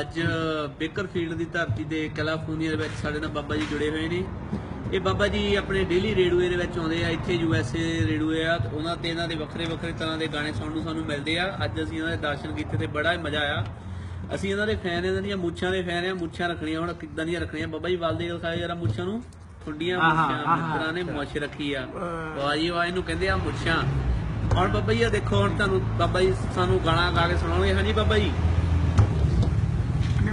ਅੱਜ ਬੇਕਰਫੀਲਡ ਦੀ ਧਰਤੀ ਤੇ ਕੈਲੀਫੋਰਨੀਆ ਦੇ ਵਿੱਚ ਸਾਡੇ ਨਾਲ ਬਾਬਾ ਜੀ ਜੁੜੇ ਹੋਏ ਨੇ। ਇਹ ਬਾਬਾ ਜੀ ਆਪਣੇ ਡੇਲੀ ਰੇਡੂਏ ਦੇ ਵਿੱਚ ਆਉਂਦੇ ਆ ਇੱਥੇ ਯੂਐਸਏ ਰੇਡੂਏ ਆ ਤੇ ਉਹਨਾਂ ਤੇ ਇਹਨਾਂ ਦੇ ਵੱਖਰੇ ਵੱਖਰੇ ਤਰ੍ਹਾਂ ਦੇ ਗਾਣੇ ਸੁਣਨ ਨੂੰ ਸਾਨੂੰ ਮਿਲਦੇ ਆ। ਅੱਜ ਅਸੀਂ ਇਹਨਾਂ ਦੇ ਦਰਸ਼ਨ ਕੀਤੇ ਤੇ ਬੜਾ ਹੀ ਮਜ਼ਾ ਆਇਆ। ਅਸੀਂ ਇਹਨਾਂ ਦੇ ਫੈਨ ਇਹਨਾਂ ਦੀਆਂ ਮੁੱਛਾਂ ਦੇ ਫੈਨ ਆ ਮੁੱਛਾਂ ਰੱਖਣੀਆਂ ਹੁਣ ਕਿੱਦਾਂ ਦੀਆਂ ਰੱਖਣੀਆਂ? ਬਾਬਾ ਜੀ ਵੱਲ ਦੇ ਦਿਖਾਏ ਜਰਾ ਮੁੱਛਾਂ ਨੂੰ ਖੁੰਡੀਆਂ ਮੁੱਛਾਂ ਮਿੱਤਰਾਂ ਨੇ ਮੁੱਛ ਰੱਖੀ ਆ। ਵਾਹ ਜੀ ਵਾਹ ਇਹਨੂੰ ਕਹਿੰਦੇ ਆ ਮੁੱਛਾਂ। ਹੁਣ ਬਾਬਾ ਜੀ ਆ ਦੇਖੋ ਹੁਣ ਤੁਹਾਨੂੰ ਬਾਬਾ ਜੀ ਸਾਨੂੰ ਗਾਣਾ ਗਾ ਕੇ ਸੁਣਾਉਣਗੇ। ਹਾਂਜੀ ਬਾਬਾ ਜੀ।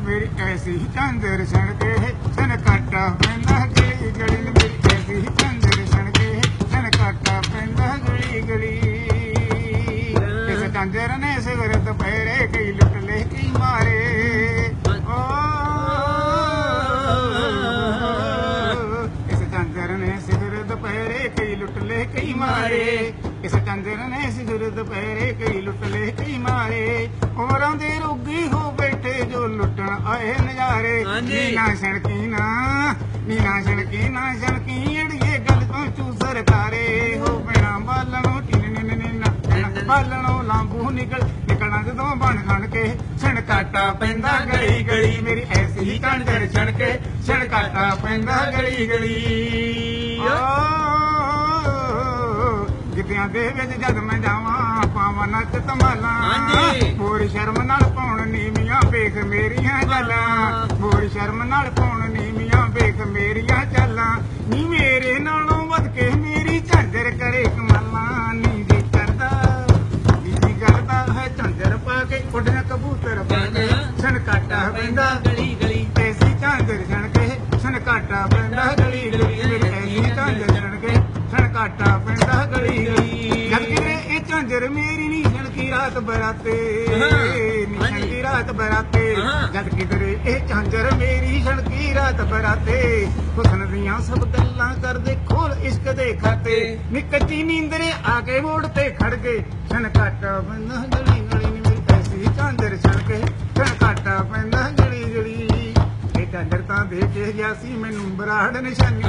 ਮੇਰੀ ਐਸੀ ਚੰਦਰ ਸਣ ਕੇ ਸਨ ਕਾਟਾ ਪੈਂਦਾ ਗਲੀ ਗਲੀ ਨੀ ਮੇਰੀ ਐਸੀ ਚੰਦਰ ਸਣ ਕੇ ਸਨ ਕਾਟਾ ਪੈਂਦਾ ਗਲੀ ਗਲੀ। ਇਸ ਚੰਦਰ ਨੇ ਸਿਰ ਦੁਪਹਿਰੇ ਕਈ ਲੁੱਟ ਲੈ, ਕਈ ਮਾਰੇ। ਓ ਇਸ ਚੰਦਰ ਨੇ ਸਿਰ ਦੁਪਹਿਰੇ ਕਈ ਲੁੱਟ ਲੈ, ਕਈ ਮਾਰੇ। ਇਸ ਚੰਦਰ ਨੇ ਸਿਰ ਦੁਪਹਿਰੇ ਕਈ ਲੁੱਟ ਲੈ ਕਈ ਮਾਰੇ। ਹੋਰਾਂ ਦੇ ਰੋਗੀ ਹੋ ਬੈਠੇ ਜੋ ਲੁੱਟਣ ਆਏ ਨਜ਼ਾਰੇ। ਹਾਂਜੀ। ਨੀ ਨਾ ਸਣਕੀ ਨਾ ਨੀ ਨਾ ਸਣਕੀ ਨਾ ਸਣਕੀ ਅੜੀਏ ਗੱਲ ਤੋਂ ਚੂ ਸਰਕਾਰੇ ਹੋ ਬਿਨਾ ਬਾਲਣੋਂ ਟਿਨ ਨਿਨ ਨਿਨ ਬਾਲਣੋਂ ਲਾਂਬੂ ਨਿਕਲ ਨਿਕਲਣਾ ਜਦੋਂ ਬਣ ਖਣ ਕੇ। ਛਣਕਾਟਾ ਪੈਂਦਾ ਗਲੀ ਗਲੀ ਮੇਰੀ ਐਸੀ ਹੀ ਕੰਦਰ ਛਣ ਕੇ। ਛਣਕਾਟਾ ਪੈਂਦਾ ਗਲੀ ਗਲੀ। ਗਿੱਧਿਆਂ ਦੇ ਵਿੱਚ ਜਦ ਮੈਂ ਜਾਵਾਂ ਪਾਵਾਂ ਨੱਚ ਧਮਾਲਾਂ ਹਾਂਜੀ। ਹੋਰ ਸ਼ਰਮ ਨਾਲ ਪਾਉਣ ਨੀਵੀਆਂ ਵੇਖ ਮੇਰੀਆਂ ਗੱਲਾਂ ਹੋਰ ਸ਼ਰਮ ਨਾਲ ਪਾਉਣ ਨੀਵੀਆਂ ਵੇਖ ਮੇਰੀਆਂ ਚਾਲਾਂ ਨੀ ਮੇਰੇ ਨਾਲੋਂ ਵੱਧ ਕੇ ਮੇਰੀ ਝਾਂਜਰ ਕਰੇ ਕਮਾਲਾਂ। ਨੀ ਜੀ ਕਰਦਾ ਨੀ ਜੀ ਕਰਦਾ ਹੈ ਝਾਂਜਰ ਪਾ ਕੇ ਉੱਡਣਾ ਕਬੂਤਰ ਬਣ ਕੇ। ਛਣਕਾਟਾ ਪੈਂਦਾ। ਗਲੀ ਗਲੀ। ਐਸੀ ਝਾਂਜਰ ਛਣ ਕੇ ਛਣਕਾਟਾ ਪੈਂਦਾ। ਗਲੀ ਗਲੀ ਮੇਰੀ ਐਸੀ ਝਾਂਜਰ ਛਣ ਕੇ ਛਣਕਾਟਾ ਪੈਂਦਾ। ਗਲੀ ਗਲੀ ਜਦ ਕਿਤੇ ਇਹ ਝਾਂਜਰ ਮੇਰੀ ਨਹੀਂ ਛਣਕੀ ਰਾਤ ਬਰਾਤੇ। ਛਣਕੀ ਰਾਤ ਬਰਾਤੇ। ਜਦ ਕਿਤੇ ਇਹ ਝਾਂਜਰ ਮੇਰੀ ਛਣਕੀ ਰਾਤ ਬਰਾਤੇ ਹੁਸਨ ਦੀਆਂ ਸਭ ਗੱਲਾਂ ਕਰਦੇ ਖੋਲ ਇਸ਼ਕ ਦੇ ਖਾਤੇ। ਨੀ ਕੱਚੀ ਨੀਂਦਰੇ ਆ ਕੇ ਮੋੜ ਤੇ ਖੜ ਗਏ। ਛਣਕਾਟਾ ਪੈਂਦਾ ਗਲੀ ਗਲੀ ਨੀ ਮੇਰੀ ਐਸੀ ਝਾਂਜਰ ਛਣ ਕੇ ਛਣਕਾਟਾ ਪੈਂਦਾ ਗਲੀ ਗਲੀ। ਇਹ ਝਾਂਜਰ ਤਾਂ ਦੇ ਕੇ ਗਿਆ ਸੀ ਮੈਨੂੰ ਬਰਾੜ ਨਿਸ਼ਾਨੀ।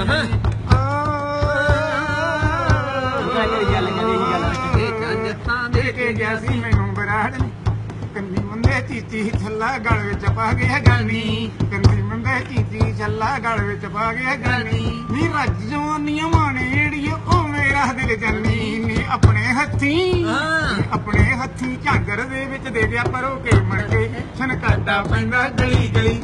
ਇਹ ਝਾਂਜਰ ਤਾਂ ਦੇ ਦੇ ਕੇ ਗਿਆ ਸੀ ਮੈਨੂੰ ਬਰਾੜ ਕੰਨੀ ਮੁੰਡੇ ਚੀਚੀ ਛੱਲਾ ਗਲ ਵਿੱਚ ਪਾ ਗਿਆ ਗਾਨੀ ਕੰਨੀ ਮੁੰਡੇ ਚੀਚੀ ਛੱਲਾ ਗਲ ਵਿੱਚ ਪਾ ਗਿਆ ਗਾਨੀ ਨੀ। ਰੱਜ ਜਵਾਨੀਆਂ ਮਾਣੇ ਏੜੀਏ ਉਹ ਮੇਰਾ ਦਿਲ ਜੰਨੀ ਨੀ। ਆਪਣੇ ਹੱਥੀਂ ਆਪਣੇ ਹੱਥੀਂ ਝਾਂਗਰ ਦੇ ਵਿੱਚ ਦੇ ਗਿਆ ਪਰੋ ਕੇ ਮਣ ਕੇ ਛਣਕਾਟਾ ਪੈਂਦਾ ਗਲੀ ਗਲੀ